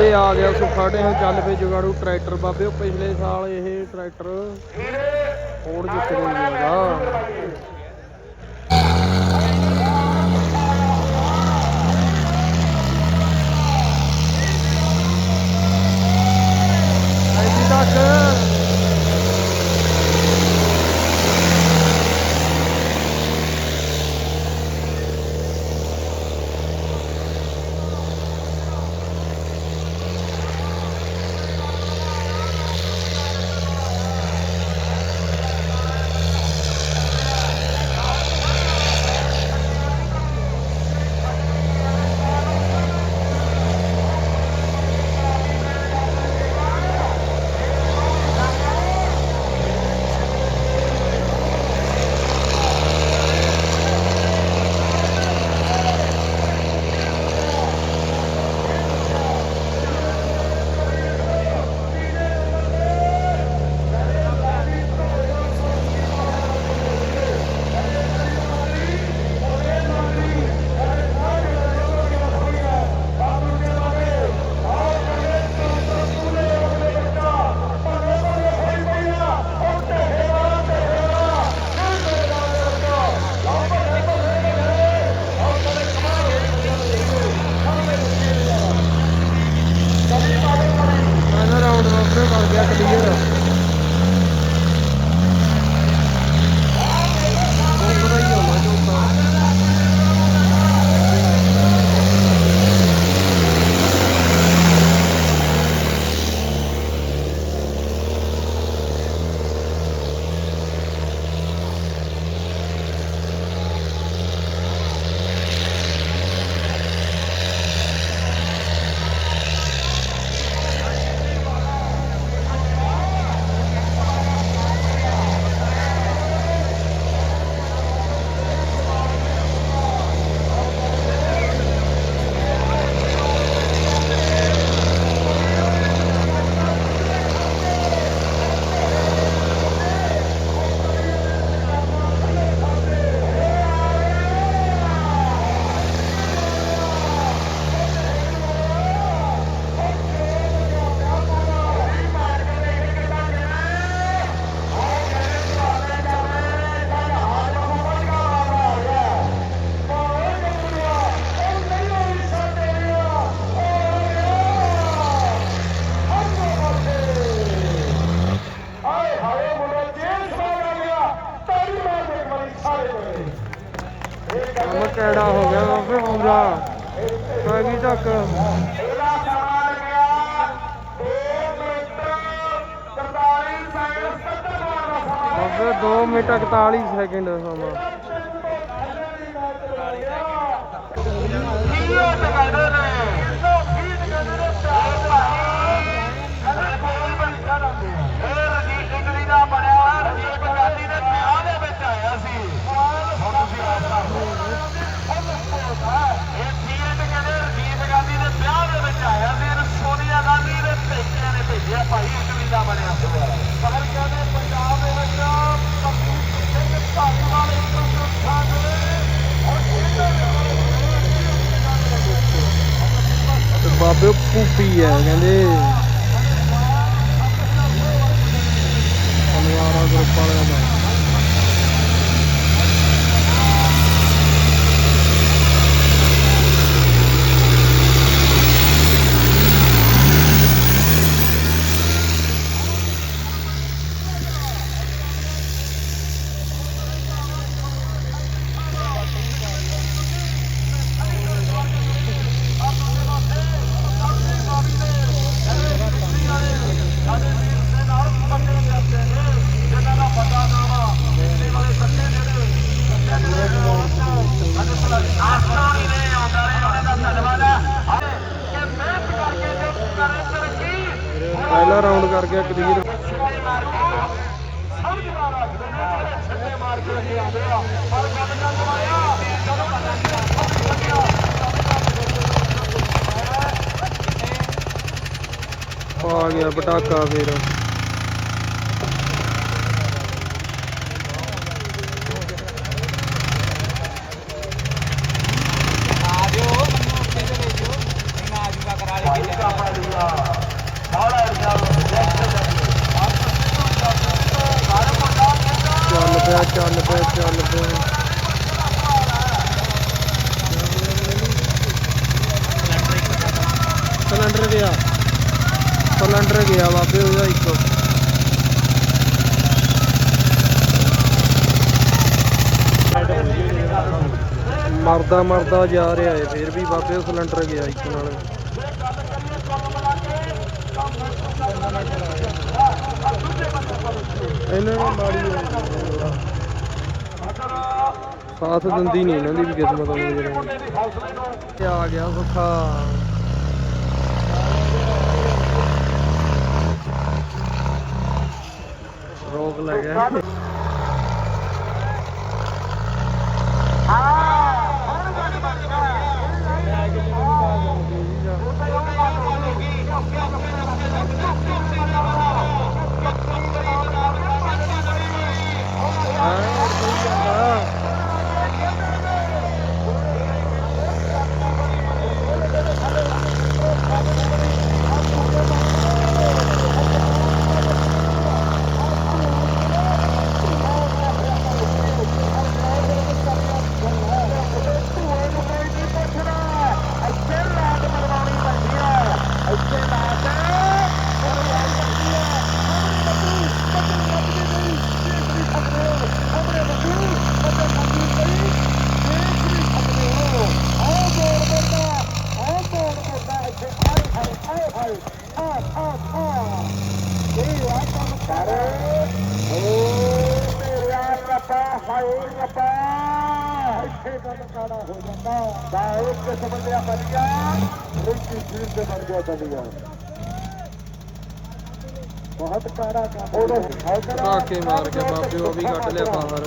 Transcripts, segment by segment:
ਕਹਿੰਦੇ ਆ ਗਿਆ ਸੁੱਖਾ ਢੇਹ ਚੱਲ ਪਏ ਜੁਗਾੜੂ ਟਰੈਕਟਰ ਬਾਬੇ, ਉਹ ਪਿਛਲੇ ਸਾਲ ਇਹ ਟਰੈਕਟਰ ਫੋੜ ਜਿੱਤ ਕੇ ਗਿਆਗਾ ਐਡੀ ਕੰਮ ਕਿਹੜਾ ਹੋ ਗਿਆ ਬਾਬੇ ਹੌਲਾ ਆ ਗਈ ਤੱਕ ਇਹਦਾ 2 ਮਿੰਟ 43 ਸੈਕਿੰਡ 70 ਮਾਰ ਦਾ ਸਮਾਂ ਬਾਬੇ 2 ਮਿੰਟ 41 ਸੈਕਿੰਡ ਸਮਾਂ। ਕੀਓ ਟਕਾਉਂਦੇ ਨੇ 120 ਟਕਾਉਂਦੇ ਨੇ ਚਾਰ ਭਾਈ ਅਰੇ ਕੋਈ ਬੰਦਾ ਨਾ ਇਹ ਰਜੀਤ ਸਿੰਘਲੀ ਦਾ ਬਣਿਆ ਹੋਇਆ ਰਜੀਤ ਗਾਂਧੀ ਦੇ ਵਿਆਹ ਦੇ ਵਿੱਚ ਆਇਆ ਸੀ ਹੁਣ ਤੁਸੀਂ ਆਪ ਕਰੋ ਇਹ ਸੀਟ ਕਹਿੰਦੇ ਰਜੀਤ ਗਾਂਧੀ ਦੇ ਵਿਆਹ ਦੇ ਵਿੱਚ ਆਇਆ ਸੀ ਇਹਨੂੰ ਸੋਨੀਆ ਗਾਂਧੀ ਦੇ ਪੇਕਿਆਂ ਭਾਈ ਇਟਲੀ ਬਣਿਆ ਹੋਇਆ ਪਰ ਕਹਿੰਦੇ ਪੰਜਾਬ ਦੇ ਵਿੱਚ ਕਪੂਰ ਸਿੰਘ ਧਾਲੀਵਾਲ ਇੱਕ ਤੋਂ ਉੱਠਾ ਔਰ ਇਹਨਾਂ ਦੇ ਬਾਬੇ ਉਹ ਹੈ, ਕਹਿੰਦੇ ਅਨਵਾਰਾ ਗਰੁੱਪ ਵਾਲਿਆਂ ਦਾ ਪਹਿਲਾ ਰਾਉਂਡ ਕਰ ਗਿਆ ਕਲੀਅਰ ਆ ਗਿਆ ਪਟਾਕਾ ਫੇਰ ਆਜੋ ਮੈਨੂੰ ਉੱਤੇ ਤੇ ਲੈ ਜਾਓ ਮੈਂ ਆਜੂਗਾ ਕਰਾ ਭਾਈ ਦਾ ਪਾੜੀਆ ਸਾਰਾ ਜਲ ਜੈਸੇ ਜਲ ਆਪ ਸਿੱਧੂ ਜਲ ਘਰ ਮੁੰਡਾ ਕਿੰਦਾ ਚੱਲ ਪਏ ਚੱਲ ਪਏ ਸਿਲੰਡਰ ਗਿਆ। ਸਿਲੰਡਰ ਗਿਆ ਬਾਬੇ, ਉਹਦਾ ਇੱਕ। ਮਰਦਾ ਮਰਦਾ ਜਾ ਰਿਹਾ ਏ, ਫੇਰ ਵੀ ਬਾਬੇ ਉਹ ਸਿਲੰਡਰ ਗਿਆ ਇੱਕ ਨਾਲ। ਇਹਨਾਂ ਨੂੰ ਮਾੜੀ ਹੋਈ ਸਾਥ ਦਿੰਦੀ ਨਹੀਂ ਇਹਨਾਂ ਦੀ ਵੀ ਕਿਸਮਤ ਆਉਂਦੀ ਜਿਹੜੇ ਆ ਗਿਆ ਸੁੱਖਾ। ਰੋਕ ਲੈ ਧਾਕੇ ਮਾਰ ਕੇ ਬਾਬੇ ਉਹ ਵੀ ਕੱਢ ਲਿਆ ਬਾਹਰ।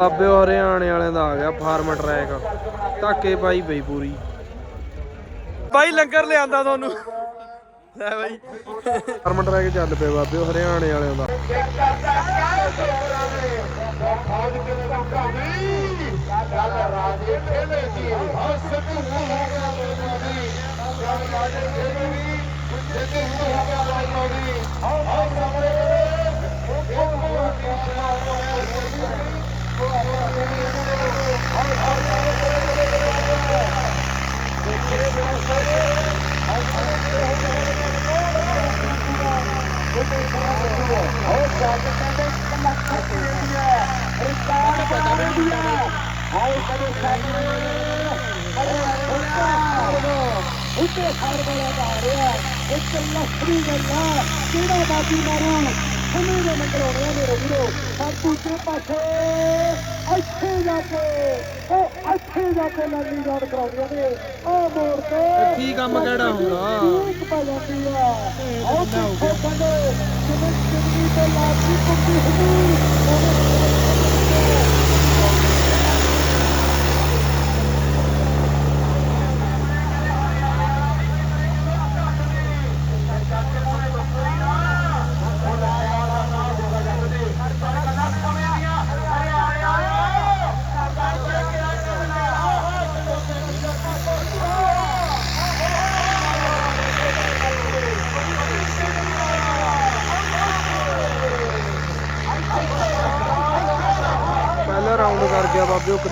ਬਾਬੇ ਉਹ ਹਰਿਆਣੇ ਵਾਲਿਆਂ ਦਾ ਆ ਗਿਆ ਫਾਰਮ ਟਰੈਕ। ਧਾਕੇ ਪਾਈ ਪਈ ਪੂਰੀ। ਬਾਈ ਲੰਗਰ ਲਿਆਂਦਾ ਤੁਹਾਨੂੰ। ਲੈ ਬਾਈ। ਫਾਰਮ ਟਰੈਕ ਚੱਲ ਪਏ ਬਾਬੇ ਉਹ ਹਰਿਆਣੇ ਵਾਲਿਆਂ ਦਾ। ਰਾਜੇ ਕਹਿੰਦੇ ਸੀ ਹੱਸ ਤੂੰ ਹੋ ਗਿਆ ਗੱਲ ਰਾਜੇ ਕਹਿੰਦੇ ਵੀ ਜਿੱਤੇ ਹੋ ਗਿਆ ਲੋਦੀ ਹਉ ਹਉ ਸਾਹਮਣੇ ਉਹ ਉਹ ਹੋ ਗਿਆ ਉੱਤੇ ਹਰ ਵੇਲੇ ਦਾ ਰਿਹਾ ਇੱਕ ਲੱਖੀ ਮਾਰੂ ਸਮੇਂ ਦੇ ਮੰਗਲੋੜਿਆਂ ਦੇ ਰੋਗਰੋ ਪਰ ਦੂਜੇ ਪਾਸੇ। ਇੱਥੇ ਜਾ ਕੇ ਉਹ ਇੱਥੇ ਜਾ ਕੇ ਲਾਲੀ ਜਾਣ ਕਰਾਉਂਦੀਆਂ ਨੇ ਉਹ ਮੋੜ ਤੇ ਕੀ ਕੰਮ ਕਿਹੜਾ ਹੁੰਦਾ? ਇੱਕ ਪਾ ਜਾਂਦੀ ਆ। ਉਹ ਪਿੱਛੇ ਕੰਡੇ ਜਿਵੇਂ ਜ਼ਿੰਦਗੀ ਤੇ ਲਾਜੀ ਕੁੱਤੀ ਹੁੰਦੀ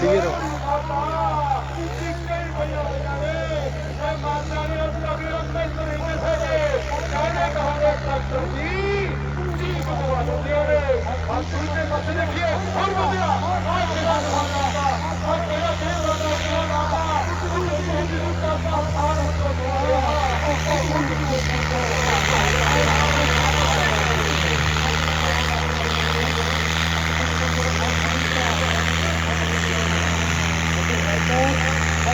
ਗਿਆ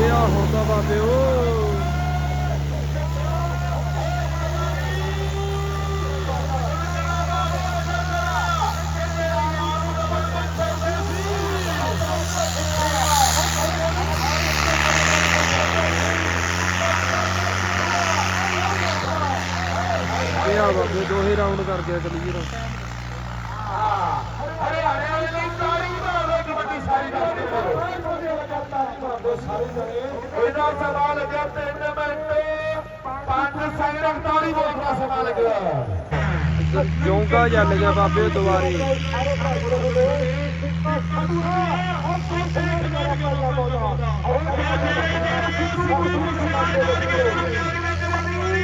ਗਿਆ ਹੁੰਦਾ ਬਾਬੇ ਓ ਇਹ ਆ ਬਾਬੇ ਦੋਹੇ ਰਾਉਂਡ ਕਰ ਗਿਆ ਕਲੀਅਰ। 5 ਸੈਕਿੰਡ 41 ਵੋਟ ਦਾ ਸਵਾਲ ਲੱਗਿਆ। ਜੋਂਗਾ ਚੱਲ ਗਿਆ ਬਾਬੇ ਦੁਆਰੇ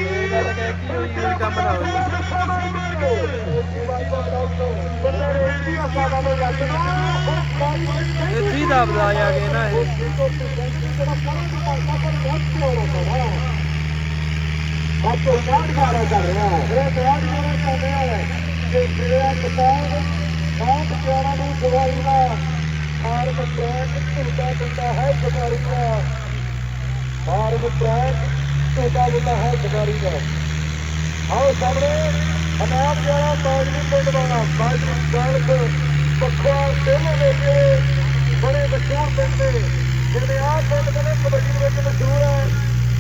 ਇਹ ਗੱਲ ਕਹਿ ਕੀ ਹੋਈ ਨਾ ਹੋਈ ਇੱਥੇ ਹੀ ਦਬਦਾ ਮਾਰਾ ਕਰ ਰਿਹਾ ਹੈ ਇਹ ਬਾਹਰ ਮਾਰਾ ਕਰ ਰਿਹਾ ਹੈ ਕਿ ਜਿਹੜਾ ਕਿਸਾਨ ਬਹੁਤ ਪਿਆਰਾ ਨੂੰ ਦਵਾਈ ਦਾ ਫਾਰਮ ਟਰੈਕ ਝੂਟਾ ਦਿੰਦਾ ਹੈ ਜਵਾਰੀ ਦਾ ਫਾਰਮ ਟਰੈਕ ਝੂਟਾ ਦਿੰਦਾ ਹੈ ਜਵਾਰੀ ਦਾ ਆਓ ਸਾਹਮਣੇ ਅਨਾਪ ਜਿਹੜਾ ਬਾਜਰੀ ਪਿੰਡ ਵਾਲਾ ਬਾਜਰੀ ਗਾਲਕ ਪੱਖਾ ਤੇਲੇ ਦੇ ਕੇ ਬੜੇ ਮਸ਼ਹੂਰ ਪਿੰਡ ਨੇ ਜਿਹੜੇ ਆਹ ਪਿੰਡ ਦੇ ਕਬੱਡੀ ਵਿੱਚ ਮਸ਼ਹੂਰ ਹੈ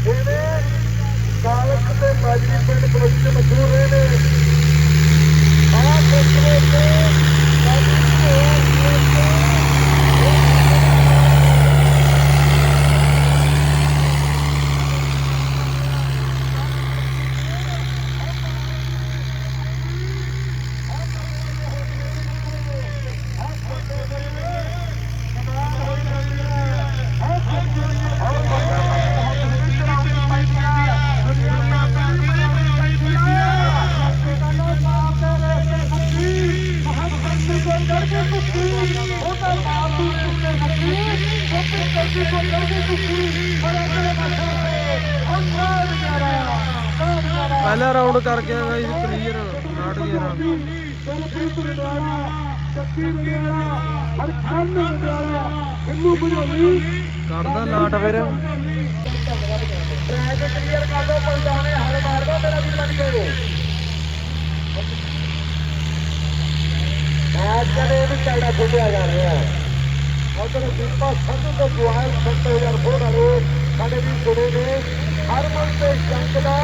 ਇਹਨੇ ਕਾਲਕ ਤੇ ਮਾਜਰੀ ਪਿੰਡ ਕਬੱਡੀ ਦੇ ਮਸ਼ਹੂਰ ਰਹੇ ਨੇ ਆਹ ਕੋਟਲੇ ਤੇ ਮਾਜਰੀ ਦੇ ਪਹਿਲਾ ਰਾਉਂਡ ਕਰ ਗਿਆ ਗਾਈਸ ਕਲੀਅਰ 61 ਕੱਢਦਾ ਨਾਟ ਫਿਰ। ਟਰੈਕ ਕਲੀਅਰ ਕਰ ਦੋ ਪਲਟਾਣੇ ਹਲ ਮਾਰ ਦੋ ਮੇਰਾ ਵੀ ਲੱਗ ਜਾਓ ਮੈਚ ਚਲੇ ਵੀ ਚੱਲਦਾ ਖੁੱਲਿਆ ਜਾ ਰਿਹਾ ਉਧਰ ਦੀਪਾ ਸੰਧੂ ਦੇ ਜੁਆਇਲ 7000 ਫੋੜ ਵਾਲੇ ਸਾਡੇ ਵੀ ਜੁੜੇ ਨੇ। ਹਰਮਨ ਤੇ ਜੰਗ ਦਾ।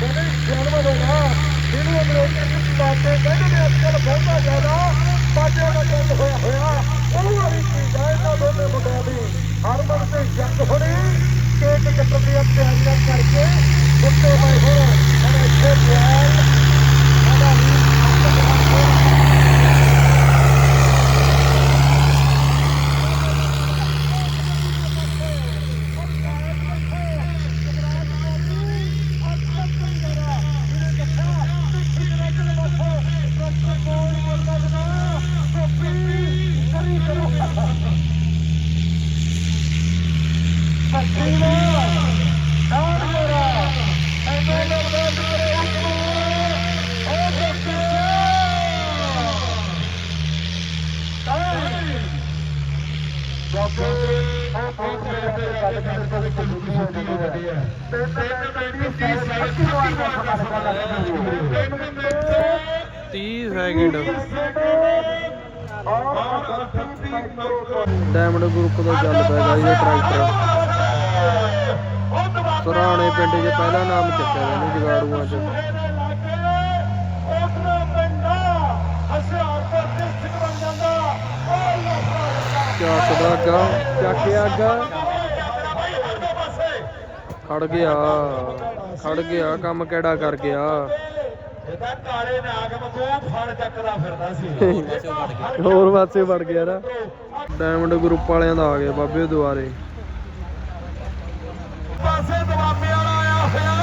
ਜਿਹੜੇ ਜਨਮ ਹੋਣਾ ਜਿਹਨੂੰ ਅੰਗਰੇਜ਼ੀ ਵਿੱਚ ਬਾਤੇ ਕਹਿੰਦੇ ਨੇ, ਅੱਜ ਕੱਲ੍ਹ ਬਹੁਤਾ ਜ਼ਿਆਦਾ ਬਾਜੇ ਦਾ ਜੰਗ ਹੋਇਆ ਹੋਇਆ। ਉਹ ਵਾਲੀ ਚੀਜ਼ ਹੈ ਇਹਨਾਂ ਦੋਨੇ ਮੁੰਡਿਆਂ ਦੀ। ਹਰਮਨ ਸਿੰਘ ਜੰਗ ਹੋਣੀ, ਕੇਕ ਕੱਟਣ ਦੀਆਂ ਤਿਆਰੀਆਂ ਕਰਕੇ ਉੱਤੇ ਪਏ ਹੋਣ ਇੱਥੇ ਜੁਆਇਲ 30 ਸੈਕਿੰਡ ਡਾਇਮੰਡ ਗਰੁੱਪ ਦਾ ਚੱਲ ਪਿਆ ਗਾਈ ਟਰੈਕਟਰ ਸਰਾਣੇ ਪਿੰਡ 'ਚ ਪਹਿਲਾ ਨਾਮ ਚੱਕਿਆ ਇਹਨੂੰ ਜਗਾੜੂਆਂ 'ਚ। ਚੱਕਦਾ ਗਾ ਚੱਕਿਆ ਗਾ ਖੜ ਗਿਆ। ਖੜ ਗਿਆ ਕੰਮ ਕਿਹੜਾ ਕਰ ਗਿਆ? ਇਹਦਾ ਕਾਲੇ ਨਾਗ ਵਾਂਗੂ ਫੜ ਚੱਕਦਾ ਫਿਰਦਾ ਸੀ। ਹੋਰ ਪਾਸੇ ਵੜ ਗਿਆ ਨਾ। ਡਾਇਮੰਡ ਗਰੁੱਪ ਵਾਲਿਆਂ ਦਾ ਆ ਗਿਆ ਬਾਬੇ ਦੁਆਰੇ। ਪਾਸੇ ਦਵਾਬੇ ਵਾਲਾ ਆਇਆ ਹੋਇਆ।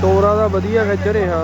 ਤੋਰਾ ਦਾ ਵਧੀਆ ਖਿੱਚ ਰਿਹਾ।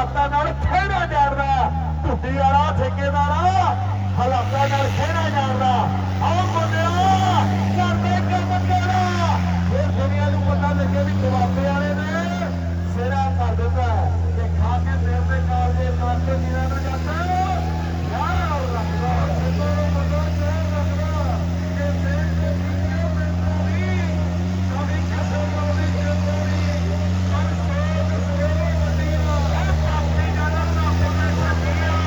ਹਾਲਾਤਾਂ ਨਾਲ ਖੇੜਾ ਜਾਣਦਾ। ਢੁੱਡੀ ਵਾਲਾ ਠੇਕੇਦਾਰ ਹਾਲਾਤਾਂ ਨਾਲ ਖੇੜਾ ਜਾਣਦਾ। ਆਹ ਮੁੰਡਿਆ ਕਰਦੇ ਕੰਮ ਕਿਹੜਾ ਇਹ ਦੁਨੀਆ ਨੂੰ ਪਤਾ ਲੱਗੇ ਵੀ ਜਵਾਬੇ ਵਾਲੇ ਨੇ ਸਿਰਾ ਕਰ ਦਿੱਤਾ ਕਿ ਖਾ ਕੇ ਦੇਰ ਦੇ ਕਾਲ ਦੇ ਨਾਤੇ ਨੀਰਾਂ ਨੂੰ ਜਾਂਦਾ ਯਾਰ ਰੱਖਦਾ ਜਿੰਦੋਂ ਨੂੰ ਬੰਦਾ ਚੈਨ ਰੱਖਦਾ ਕਿ ਦੇਰ ਦੇ ਨੀਰਾਂ ਨੂੰ ਨਹੀਂ ਕਦੇ ਕਿਸੇ ਨੂੰ ਵੀ ਜਿੰਦੋਰੀ ਪਰ ਸੋਚ ਸੋਚ ਵੱਡੀਆਂ ਇਹ ਪਾਪੀ ਜਾਨਾ ਨਾ ਹੋਵੇ ਸਕੀਆਂ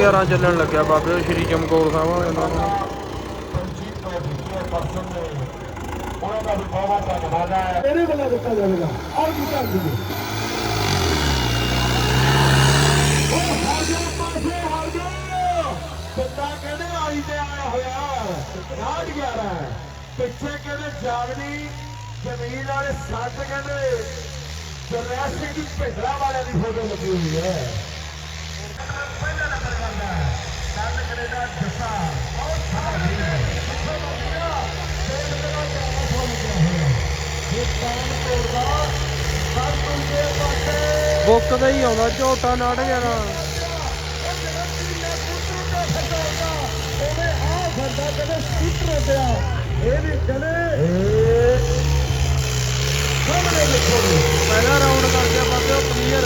ਯਾਰਾਂ ਚੱਲਣ ਲੱਗਿਆ ਬਾਬੇ ਸ਼੍ਰੀ ਚਮਕੌਰ ਸਾਹਿਬ ਵਾਲਿਆਂ ਦਾ। ਇਹਦੇ ਵੱਲੋਂ ਦਿੱਤਾ ਜਾਵੇਗਾ। ਆਹ ਕੀ ਕਰ ਦੂਗੇ ਉਹ ਹਾਜੇ ਪਾਸੇ ਹਾਰ ਗਿਆ ਬੰਦਾ ਕਹਿੰਦੇ ਆਈ ਤੇ ਆਇਆ ਹੋਇਆ? ਰਾਜ ਗਿਆਰਾ ਪਿੱਛੇ ਕਹਿੰਦੇ ਜਾਗਦੀ ਜ਼ਮੀਨ ਵਾਲੇ ਸੱਤ ਕਹਿੰਦੇ ਜਰਨੈਲ ਦੀ ਭਿੰਡਰਾ ਵਾਲਿਆਂ ਦੀ ਫੋਟੋ ਲੱਗੀ ਹੋਈ ਹੈ। ਬੁੱਕ ਦਾ ਹੀ ਆਉਂਦਾ ਝੋਟਾ ਦੇਖੋ ਪਹਿਲਾ ਰਾਉਂਡ ਕਰ ਗਿਆ ਬਾਬੇ ਉਹ ਕਲੀਅਰ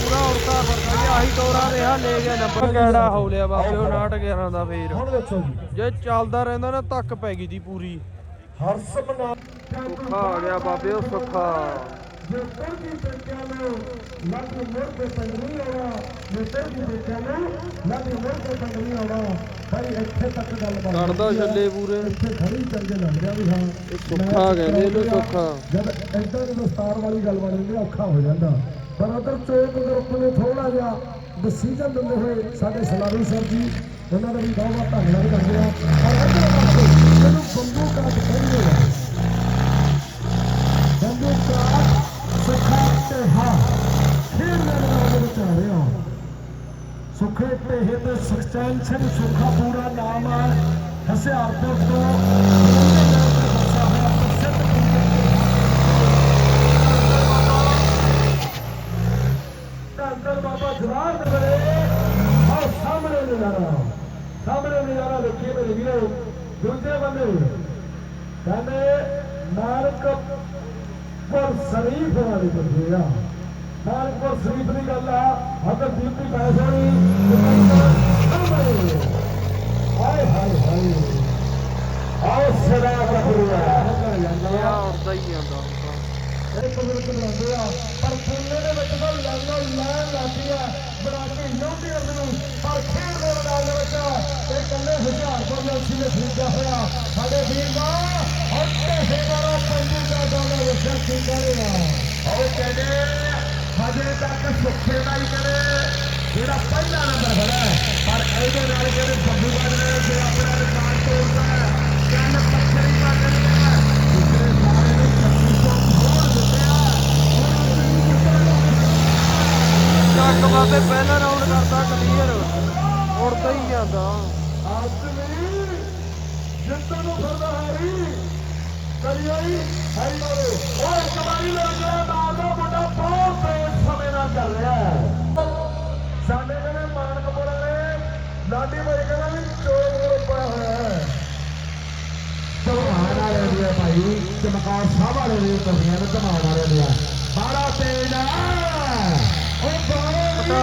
ਪੂਰਾ ਉੜਤਾ ਫਰਦਾ ਗਿਆ ਆਹੀ ਦੌਰਾ ਰਿਹਾ ਲੈ ਗਿਆ ਨੰਬਰ ਕਿਹੜਾ ਹੋ ਲਿਆ ਬਾਬੇ ਉਹ ਨਾਟ 11 ਦਾ ਫੇਰ। ਜੀ। ਜੇ ਚੱਲਦਾ ਰਹਿੰਦਾ ਨਾ ਧੱਕ ਪੈ ਗਈ ਦੀ ਪੂਰੀ। ਹਰਸ ਮਨਾ ਸੁੱਖਾ ਆ ਗਿਆ ਬਾਬੇ ਉਹ ਸੁੱਖਾ। ਜੇਤਰ ਦੀ ਸੰਖਿਆ ਨੂੰ ਲੱਗ ਮੋੜ ਕੇ ਸੰਗਣੀ ਆਉਣਾ। ਜੇਤਰ ਦੀ ਸੰਖਿਆ ਨੂੰ ਲੱਗ ਮੋੜ ਕੇ ਸੰਗਣੀ ਆਉਣਾ। ਭਾਈ ਇੱਥੇ ਤੱਕ ਗੱਲ ਬਣ ਕਰਦਾ। ਛੱਲੇ ਪੂਰੇ। ਇੱਥੇ ਖੜੀ ਚੰਗੇ ਲੱਗਦਾ ਵੀ ਹਾਂ। ਇਹ ਸੁੱਖਾ ਕਹਿੰਦੇ ਇਹਨੂੰ ਸੁੱਖਾ। ਜਦ ਐਦਾਂ ਜਦੋਂ ਸਟਾਰ ਵਾਲੀ ਗੱਲ ਬਣ ਜਾਂਦੀ ਔਖਾ ਹੋ ਜਾਂਦਾ। ਪਰ ਉਧਰ ਚੋਕ ਗਰੁੱਪ ਨੇ ਥੋੜਾ ਜਿਹਾ ਡਿਸੀਜਨ ਦਿੰਦੇ ਹੋਏ ਸਾਡੇ ਸਲਾਰੀ ਸਰ ਜੀ ਉਹਨਾਂ ਦਾ ਵੀ ਬਹੁਤ ਬਹੁਤ ਧੰਨਵਾਦ ਕਰਦੇ ਆ। ਔਰ ਸੁੱਖਾ ਤੇ ਹਾਂ ਖੇਡ ਦੇ ਮੈਦਾਨ ਸਿੰਘ ਸੁੱਖਾ ਪੂਰਾ ਨਾਮ ਹੈ ਹਸਿਆਰਪੁਰ ਤੋਂ ਵਸਾ ਹੋਇਆ ਪ੍ਰਸਿੱਧ ਅੰਦਰ ਬਾਬਾ ਜਵਾਰ ਦੇ ਬੜੇ ਆਹ ਸਾਹਮਣੇ ਨਜ਼ਾਰਾ ਸਾਹਮਣੇ ਨਜ਼ਾਰਾ ਦੇਖੀਏ ਮੇਰੇ ਵੀਰੋ ਦੂਜੇ ਬੰਦੇ ਕਹਿੰਦੇ ਨਾਨਕ ਪਰ ਸ਼ਰੀਫ ਵਾਲੀ ਬੰਦੇ ਆ। ਨਾਨਕ ਪਰ ਸ਼ਰੀਫ ਦੀ ਗੱਲ ਆ ਅਗਰ ਦੀਪੀ ਸਾਹਮਣੇ ਹਾਏ ਹਾਏ ਹਾਏ। ਆਓ ਸਦਾ ਕਬੂਲਾ ਆ ਉੜਦਾ ਹੀ ਜਾਂਦਾ ਹੁਣ ਤਾਂ। ਇਹ ਬਜ਼ੁਰਗ ਲਾਉਂਦੇ ਆ ਪਰ ਖੂਨੇ ਦੇ ਵਿੱਚ ਤਾਂ ਲਾਲੋ ਲੈਣ ਲਾਤੀ ਆ ਬਣਾ ਕੇ ਲਾਉਂਦੇ ਆ ਮੈਨੂੰ ਪਰ ਖੇਡ ਦੇ ਮੈਦਾਨ ਦੇ ਵਿੱਚ ਇਹ ਕੱਲੇ ਨੇ ਖਰੀਦਿਆ ਹੋਇਆ। ਸਾਡੇ ਵੀਰ ਦਾ ਹੱਥੇ ਹੇਦਾਰਾ ਪੰਜੂ ਦਾ ਦੋਲਾ ਵਿਸ਼ਾ ਕੀ ਕਰੇਗਾ ਉਹ ਕਹਿੰਦੇ ਹਜੇ ਤੱਕ ਸੁੱਖੇ ਦਾ ਹੀ ਕਰੇ ਜਿਹੜਾ ਪਹਿਲਾ ਨੰਬਰ ਫੜਾ ਹੈ। ਪਰ ਇਹਦੇ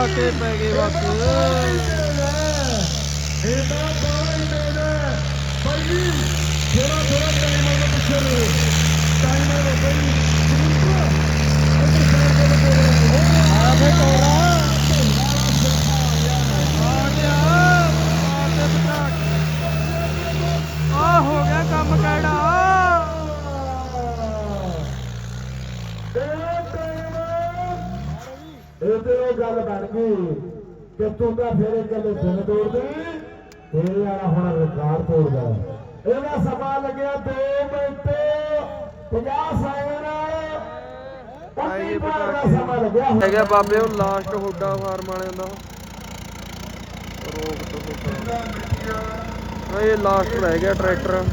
ਬਾਰਾ ਕੇ ਪੈ ਗਏ ਬਸ। ਇਹ ਤਾਂ ਬਾਰਾ ਹੀ ਥੋੜਾ ਥੋੜਾ ਟਾਈਮ ਆ ਪਿੱਛੇ ਨੂੰ ਟਾਈਮ ਆ ਭਾਈ ਆ ਫੇ ਤੋਰਾ ਗਿਆ ਆ ਹੋ ਗਿਆ ਕੰਮ ਕਿਹੜਾ ਇਹ ਤੇ ਉਹ ਗੱਲ ਬਣ ਗਈ ਕਿ ਤੂੰ ਤਾਂ ਫੇਰ ਇਹ ਗੱਲ ਦਿਨ ਤੋੜਦੀ ਤੇਰੇ ਵਾਲਾ ਹੁਣ ਰਿਕਾਰਡ ਤੋੜਦਾ ਇਹਦਾ ਸਮਾਂ ਲੱਗਿਆ 2 ਮਿੰਟ। 50 ਸੈਕਿੰਡ 19 ਮਿੰਟ ਦਾ। ਸਮਾਂ ਲੱਗਿਆ ਹੈਗਾ ਬਾਬੇ ਉਹ ਲਾਸਟ ਹੁੱਡਾ ਫਾਰਮ ਵਾਲਿਆਂ ਦਾ। ਰੋਕ ਤੋਂ ਇਹ ਲਾਸਟ ਰਹਿ ਗਿਆ ਟਰੈਕਟਰ।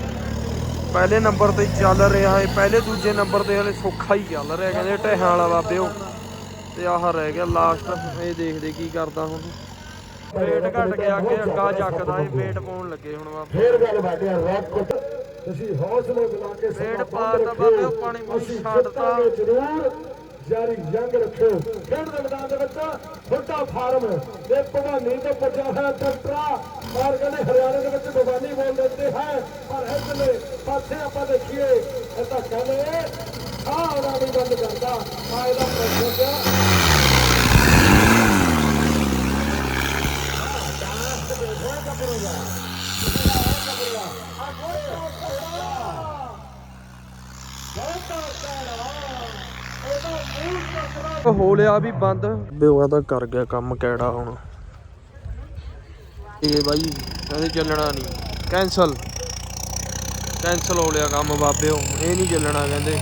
ਪਹਿਲੇ ਨੰਬਰ ਤੇ ਚੱਲ ਰਿਹਾ ਹੈ। ਪਹਿਲੇ ਦੂਜੇ ਨੰਬਰ ਤੇ ਹਲੇ ਸੌਖਾ ਹੀ ਚੱਲ ਰਿਹਾ। ਕਹਿੰਦੇ ਢਹਿਆਂ ਵਾਲਾ ਬਾਬੇ ਉਹ ਤੇ ਆਹ ਰਹਿ ਗਿਆ ਲਾਸਟ ਇਹ ਦੇਖਦੇ ਕੀ ਕਰਦਾ ਹੁਣ। ਵੇਟ ਘਟ ਗਿਆ ਅੱਗੇ ਅੱਗਾ ਜੱਕਦਾ ਇਹ ਵੇਟ ਪਾਉਣ ਲੱਗੇ ਹੁਣ ਬਾਬੇ ਫੇਰ ਗੱਲ ਬਾਟਿਆ ਰੌਕ ਤੁਸੀਂ ਹੌਸਲੇ ਬਣਾ ਕੇ ਵੇਟ ਸਮਾਂ ਪਾ ਬੰਦ ਤਾ ਰੱਖਿਓ। ਬਾਬੇ, ਉਹ ਪਾਣੀ ਅਸੀਂ ਛੱਡਤਾ। ਜ਼ਰੂਰ ਜਾਰੀ ਜੰਗ ਰੱਖਿਓ। ਖੇਡ ਦੇ ਮੈਦਾਨ ਦੇ ਵਿੱਚ ਵੱਡਾ ਫਾਰਮ ਤੇ ਭਵਾਨੀ ਤੋਂ ਪੁੱਜਿਆ ਹੋਇਆ ਟਰੈਕਟਰਾ ਔਰ ਕਹਿੰਦੇ ਹਰਿਆਣੇ ਦੇ ਵਿੱਚ ਭਵਾਨੀ ਬੋਲ ਦਿੰਦੇ ਹੈ। ਪਰ ਇਧਰਲੇ ਪਾਸੇ ਆਪਾਂ ਦੇਖੀਏ ਇਹ ਤਾਂ ਕਹਿੰਦੇ ਆ ਉਹਦਾ ਨਹੀਂ ਬੰਦ ਕਰਦਾ ਆ ਇਹਦਾ ਪ੍ਰੈਸ਼ਰ ਹੋ ਲਿਆ ਵੀ ਬੰਦ। ਬਿਵਾ ਤਾਂ ਕਰ ਗਿਆ ਕੰਮ ਕਿਹੜਾ ਹੁਣ। ਇਹ ਬਾਈ ਕਹਿੰਦੇ ਚੱਲਣਾ ਨਹੀਂ ਕੈਨਸਲ ਕੈਨਸਲ ਹੋ ਲਿਆ ਕੰਮ ਬਾਬਿਓ ਇਹ ਨਹੀਂ ਚੱਲਣਾ ਕਹਿੰਦੇ।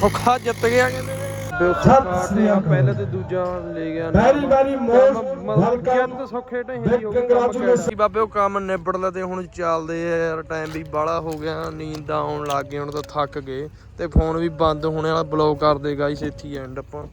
ਸੌਖਾ ਜਿੱਤ ਗਿਆ ਕਹਿੰਦੇ ਤੇ ਉੱਥੇ ਕਾਟਿਆ ਪਹਿਲੇ ਤੇ ਦੂਜਾ ਲੈ ਗਿਆ ਨਾ। Very, very most ਕੰਮ ਮਤਲਬ welcome. ਜਿੱਤ ਸੌਖੇ ਢਹੀ ਹੋ. ਕਿਹੜਾ ਬਾਬੇ ਉਹ ਕੰਮ ਨਿਬੜ ਲਾ ਤੇ ਹੁਣ ਚੱਲਦੇ ਆ ਯਾਰ ਟਾਈਮ ਵੀ ਬਾਹਲਾ ਹੋ ਗਿਆ ਨੀਂਦ ਆਉਣ ਲੱਗ ਗਈ ਹੁਣ ਤਾਂ ਥੱਕ ਗਏ ਤੇ ਫੋਨ ਵੀ ਬੰਦ ਹੋਣੇ ਵਾਲਾ ਬਲੌਕ ਕਰ ਦੇ ਗਾਈਸ ਇੱਥੇ ਐਂਡ ਆਪਾਂ